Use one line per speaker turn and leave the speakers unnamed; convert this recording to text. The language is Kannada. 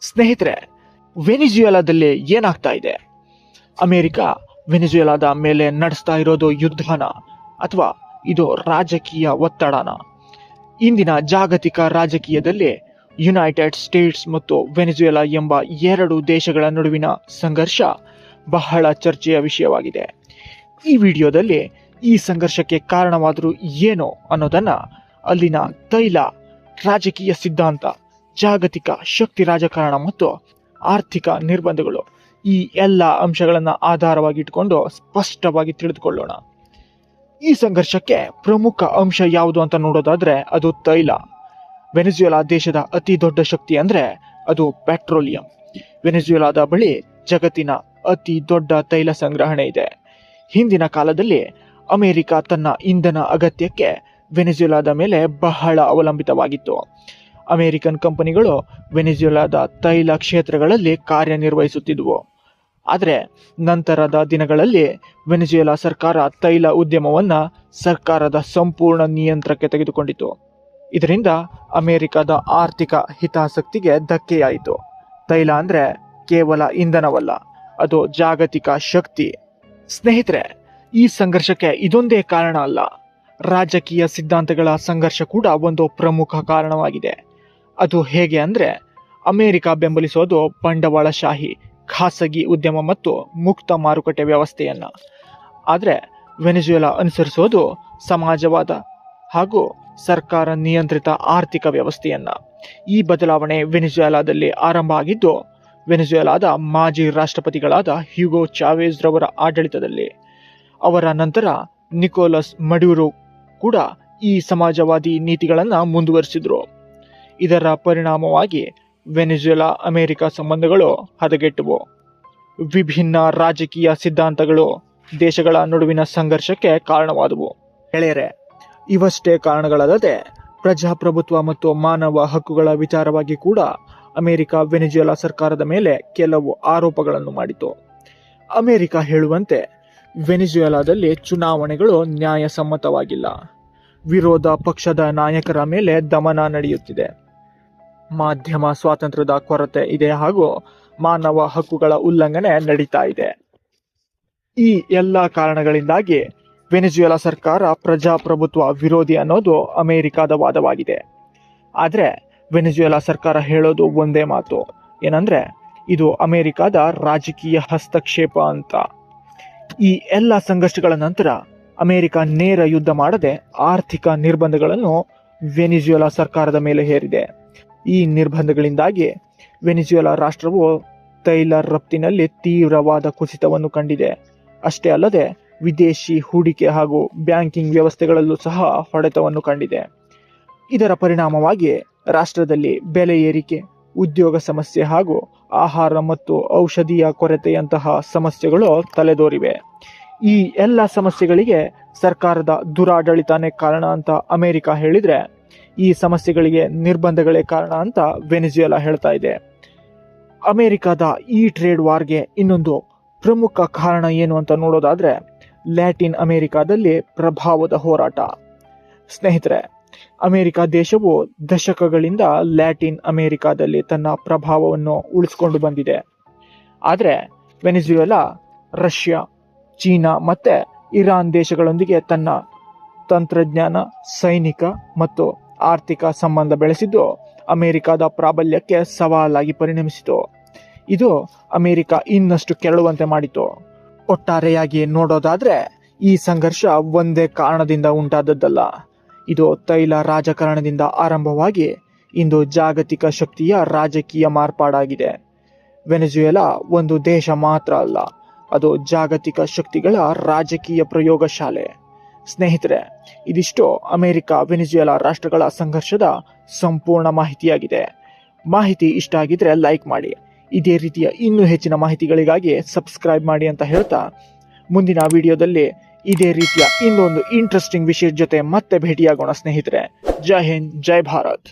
ಸ್ನೇಹಿತರೆ, ವೆನಿಜುಯಲಾದಲ್ಲಿ ಏನಾಗ್ತಾ ಇದೆ? ಅಮೆರಿಕ, ವೆನಿಜುಯಲಾದ ಮೇಲೆ ನಡೆಸ್ತಾ ಇರೋದು ಯುದ್ಧನ ಅಥವಾ ಇದು ರಾಜಕೀಯ ಒತ್ತಡನ? ಇಂದಿನ ಜಾಗತಿಕ ರಾಜಕೀಯದಲ್ಲಿ ಯುನೈಟೆಡ್ ಸ್ಟೇಟ್ಸ್ ಮತ್ತು ವೆನಿಜುಯಲಾ ಎಂಬ ಎರಡು ದೇಶಗಳ ನಡುವಿನ ಸಂಘರ್ಷ ಬಹಳ ಚರ್ಚೆಯ ವಿಷಯವಾಗಿದೆ. ಈ ವಿಡಿಯೋದಲ್ಲಿ ಈ ಸಂಘರ್ಷಕ್ಕೆ ಕಾರಣವಾದರೂ ಏನು ಅನ್ನೋದನ್ನು ಅಲ್ಲಿನ ತೈಲ ರಾಜಕೀಯ ಸಿದ್ಧಾಂತ ಜಾಗತಿಕ ಶಕ್ತಿ ರಾಜಕಾರಣ ಮತ್ತು ಆರ್ಥಿಕ ನಿರ್ಬಂಧಗಳು ಈ ಎಲ್ಲ ಅಂಶಗಳನ್ನು ಆಧಾರವಾಗಿ ಇಟ್ಕೊಂಡು ಸ್ಪಷ್ಟವಾಗಿ ತಿಳಿದುಕೊಳ್ಳೋಣ. ಈ ಸಂಘರ್ಷಕ್ಕೆ ಪ್ರಮುಖ ಅಂಶ ಯಾವುದು ಅಂತ ನೋಡೋದಾದರೆ ಅದು ತೈಲ. ವೆನೆಜುಯೆಲಾ ದೇಶದ ಅತಿ ದೊಡ್ಡ ಶಕ್ತಿ ಅಂದರೆ ಅದು ಪೆಟ್ರೋಲಿಯಂ. ವೆನೆಜುಯೆಲಾದ ಬಳಿ ಜಗತ್ತಿನ ಅತಿ ದೊಡ್ಡ ತೈಲ ಸಂಗ್ರಹಣೆ ಇದೆ. ಹಿಂದಿನ ಕಾಲದಲ್ಲಿ ಅಮೆರಿಕ ತನ್ನ ಇಂಧನ ಅಗತ್ಯಕ್ಕೆ ವೆನೆಜುಯೆಲಾದ ಮೇಲೆ ಬಹಳ ಅವಲಂಬಿತವಾಗಿತ್ತು. ಅಮೆರಿಕನ್ ಕಂಪನಿಗಳು ವೆನೆಜುಯೆಲಾದ ತೈಲ ಕ್ಷೇತ್ರಗಳಲ್ಲಿ ಕಾರ್ಯನಿರ್ವಹಿಸುತ್ತಿದ್ದವು ಆದರೆ ನಂತರದ ದಿನಗಳಲ್ಲಿ ವೆನೆಜುಯೆಲಾ ಸರ್ಕಾರ ತೈಲ ಉದ್ಯಮವನ್ನು ಸರ್ಕಾರದ ಸಂಪೂರ್ಣ ನಿಯಂತ್ರಕ್ಕೆ ತೆಗೆದುಕೊಂಡಿತು. ಇದರಿಂದ ಅಮೆರಿಕದ ಆರ್ಥಿಕ ಹಿತಾಸಕ್ತಿಗೆ ಧಕ್ಕೆಯಾಯಿತು. ತೈಲ ಅಂದರೆ ಕೇವಲ ಇಂಧನವಲ್ಲ, ಅದು ಜಾಗತಿಕ ಶಕ್ತಿ. ಸ್ನೇಹಿತರೆ, ಈ ಸಂಘರ್ಷಕ್ಕೆ ಇದೊಂದೇ ಕಾರಣ ಅಲ್ಲ. ರಾಜಕೀಯ ಸಿದ್ಧಾಂತಗಳ ಸಂಘರ್ಷ ಕೂಡ ಒಂದು ಪ್ರಮುಖ ಕಾರಣವಾಗಿದೆ. ಅದು ಹೇಗೆ ಅಂದರೆ ಅಮೇರಿಕ ಬೆಂಬಲಿಸೋದು ಬಂಡವಾಳಶಾಹಿ ಖಾಸಗಿ ಉದ್ಯಮ ಮತ್ತು ಮುಕ್ತ ಮಾರುಕಟ್ಟೆ ವ್ಯವಸ್ಥೆಯನ್ನು. ಆದರೆ ವೆನೆಜುವೆಲಾ ಅನುಸರಿಸೋದು ಸಮಾಜವಾದ ಹಾಗೂ ಸರ್ಕಾರ ನಿಯಂತ್ರಿತ ಆರ್ಥಿಕ ವ್ಯವಸ್ಥೆಯನ್ನು. ಈ ಬದಲಾವಣೆ ವೆನೆಜುವೆಲಾದಲ್ಲಿ ಆರಂಭ ಆಗಿದ್ದು ವೆನೆಜುವೆಲಾದ ಮಾಜಿ ರಾಷ್ಟ್ರಪತಿಗಳಾದ ಹ್ಯೂಗೋ ಚಾವೇಜ್ ರವರ ಆಡಳಿತದಲ್ಲಿ. ಅವರ ನಂತರ ನಿಕೋಲಸ್ ಮಡ್ಯೂರೋ ಕೂಡ ಈ ಸಮಾಜವಾದಿ ನೀತಿಗಳನ್ನು ಮುಂದುವರಿಸಿದ್ರು. ಇದರ ಪರಿಣಾಮವಾಗಿ ವೆನೆಜುಲಾ ಅಮೆರಿಕ ಸಂಬಂಧಗಳು ಹದಗೆಟ್ಟುವು. ವಿಭಿನ್ನ ರಾಜಕೀಯ ಸಿದ್ಧಾಂತಗಳು ದೇಶಗಳ ನಡುವಿನ ಸಂಘರ್ಷಕ್ಕೆ ಕಾರಣವಾದವು. ಗೆಳೆಯರೆ, ಇವಷ್ಟೇ ಕಾರಣಗಳಲ್ಲದೆ ಪ್ರಜಾಪ್ರಭುತ್ವ ಮತ್ತು ಮಾನವ ಹಕ್ಕುಗಳ ವಿಚಾರವಾಗಿ ಕೂಡ ಅಮೆರಿಕ ವೆನೆಜುಯಲಾ ಸರ್ಕಾರದ ಮೇಲೆ ಕೆಲವು ಆರೋಪಗಳನ್ನು ಮಾಡಿತು. ಅಮೆರಿಕ ಹೇಳುವಂತೆ ವೆನೆಜುಯಲಾದಲ್ಲಿ ಚುನಾವಣೆಗಳು ನ್ಯಾಯಸಮ್ಮತವಾಗಿಲ್ಲ. ವಿರೋಧ ಪಕ್ಷದ ನಾಯಕರ ಮೇಲೆ ದಮನ ನಡೆಯುತ್ತಿದೆ. ಮಾಧ್ಯಮ ಸ್ವಾತಂತ್ರ್ಯದ ಕೊರತೆ ಇದೆ ಹಾಗೂ ಮಾನವ ಹಕ್ಕುಗಳ ಉಲ್ಲಂಘನೆ ನಡೀತಾ ಇದೆ. ಈ ಎಲ್ಲ ಕಾರಣಗಳಿಂದಾಗಿ ವೆನೆಜುವೆಲಾ ಸರ್ಕಾರ ಪ್ರಜಾಪ್ರಭುತ್ವ ವಿರೋಧಿ ಅನ್ನೋದು ಅಮೆರಿಕಾದ ವಾದವಾಗಿದೆ. ಆದರೆ ವೆನೆಜುವೆಲಾ ಸರ್ಕಾರ ಹೇಳೋದು ಒಂದೇ ಮಾತು. ಏನಂದ್ರೆ ಇದು ಅಮೆರಿಕಾದ ರಾಜಕೀಯ ಹಸ್ತಕ್ಷೇಪ ಅಂತ. ಈ ಎಲ್ಲ ಸಂಘರ್ಷಗಳ ನಂತರ ಅಮೆರಿಕ ನೇರ ಯುದ್ಧ ಮಾಡದೆ ಆರ್ಥಿಕ ನಿರ್ಬಂಧಗಳನ್ನು ವೆನಿಜುಯೆಲಾ ಸರ್ಕಾರದ ಮೇಲೆ ಹೇರಿದೆ. ಈ ನಿರ್ಬಂಧಗಳಿಂದಾಗಿ ವೆನಿಜುಯಲಾ ರಾಷ್ಟ್ರವು ತೈಲ ರಫ್ತಿನಲ್ಲಿ ತೀವ್ರವಾದ ಕುಸಿತವನ್ನು ಕಂಡಿದೆ. ಅಷ್ಟೇ ಅಲ್ಲದೆ, ವಿದೇಶಿ ಹೂಡಿಕೆ ಹಾಗೂ ಬ್ಯಾಂಕಿಂಗ್ ವ್ಯವಸ್ಥೆಗಳಲ್ಲೂ ಸಹ ಹೊಡೆತವನ್ನು ಕಂಡಿದೆ. ಇದರ ಪರಿಣಾಮವಾಗಿ ರಾಷ್ಟ್ರದಲ್ಲಿ ಬೆಲೆ ಏರಿಕೆ, ಉದ್ಯೋಗ ಸಮಸ್ಯೆ ಹಾಗೂ ಆಹಾರ ಮತ್ತು ಔಷಧಿಯ ಕೊರತೆಯಂತಹ ಸಮಸ್ಯೆಗಳು ತಲೆದೋರಿವೆ. ಈ ಎಲ್ಲ ಸಮಸ್ಯೆಗಳಿಗೆ ಸರ್ಕಾರದ ದುರಾಡಳಿತಾನೇ ಕಾರಣ ಅಂತ ಅಮೆರಿಕ ಹೇಳಿದ್ರೆ ಈ ಸಮಸ್ಯೆಗಳಿಗೆ ನಿರ್ಬಂಧಗಳೇ ಕಾರಣ ಅಂತ ವೆನಿಜುಯಲಾ ಹೇಳ್ತಾ ಇದೆ. ಅಮೆರಿಕದ ಈ ಟ್ರೇಡ್ ವಾರ್ಗೆ ಇನ್ನೊಂದು ಪ್ರಮುಖ ಕಾರಣ ಏನು ಅಂತ ನೋಡೋದಾದ್ರೆ ಲ್ಯಾಟಿನ್ ಅಮೆರಿಕಾದಲ್ಲಿ ಪ್ರಭಾವದ ಹೋರಾಟ. ಸ್ನೇಹಿತರೆ, ಅಮೆರಿಕ ದೇಶವು ದಶಕಗಳಿಂದ ಲ್ಯಾಟಿನ್ ಅಮೆರಿಕಾದಲ್ಲಿ ತನ್ನ ಪ್ರಭಾವವನ್ನು ಉಳಿಸಿಕೊಂಡು ಬಂದಿದೆ. ಆದರೆ ವೆನಿಜುಯಲಾ, ರಷ್ಯಾ, ಚೀನಾ ಮತ್ತೆ ಇರಾನ್ ದೇಶಗಳೊಂದಿಗೆ ತನ್ನ ತಂತ್ರಜ್ಞಾನ, ಸೈನಿಕ ಮತ್ತು ಆರ್ಥಿಕ ಸಂಬಂಧ ಬೆಳೆಸಿದ್ದು ಅಮೆರಿಕದ ಪ್ರಾಬಲ್ಯಕ್ಕೆ ಸವಾಲಾಗಿ ಪರಿಣಮಿಸಿತು. ಇದು ಅಮೆರಿಕ ಇನ್ನಷ್ಟು ಕೆರಳುವಂತೆ ಮಾಡಿತು. ಒಟ್ಟಾರೆಯಾಗಿ ನೋಡೋದಾದ್ರೆ, ಈ ಸಂಘರ್ಷ ಒಂದೇ ಕಾರಣದಿಂದ ಉಂಟಾದದ್ದಲ್ಲ. ಇದು ತೈಲ ರಾಜಕಾರಣದಿಂದ ಆರಂಭವಾಗಿ ಇಂದು ಜಾಗತಿಕ ಶಕ್ತಿಯ ರಾಜಕೀಯ ಮಾರ್ಪಾಡಾಗಿದೆ. ವೆನೆಜುಯೆಲಾ ಒಂದು ದೇಶ ಮಾತ್ರ ಅಲ್ಲ, ಅದು ಜಾಗತಿಕ ಶಕ್ತಿಗಳ ರಾಜಕೀಯ ಪ್ರಯೋಗಶಾಲೆ. ಸ್ನೇಹಿತರೆ, ಇದಿಷ್ಟು ಅಮೆರಿಕ, ವೆನಿಜುಯಲಾ ರಾಷ್ಟ್ರಗಳ ಸಂಘರ್ಷದ ಸಂಪೂರ್ಣ ಮಾಹಿತಿಯಾಗಿದೆ. ಮಾಹಿತಿ ಇಷ್ಟ ಆಗಿದ್ರೆ ಲೈಕ್ ಮಾಡಿ. ಇದೇ ರೀತಿಯ ಇನ್ನೂ ಹೆಚ್ಚಿನ ಮಾಹಿತಿಗಳಿಗಾಗಿ ಸಬ್ಸ್ಕ್ರೈಬ್ ಮಾಡಿ ಅಂತ ಹೇಳ್ತಾ, ಮುಂದಿನ ವಿಡಿಯೋದಲ್ಲಿ ಇದೇ ರೀತಿಯ ಇನ್ನೊಂದು ಇಂಟ್ರೆಸ್ಟಿಂಗ್ ವಿಷಯದ ಜೊತೆ ಮತ್ತೆ ಭೇಟಿಯಾಗೋಣ ಸ್ನೇಹಿತರೆ. ಜೈ ಹಿಂದ್, ಜೈ ಭಾರತ್.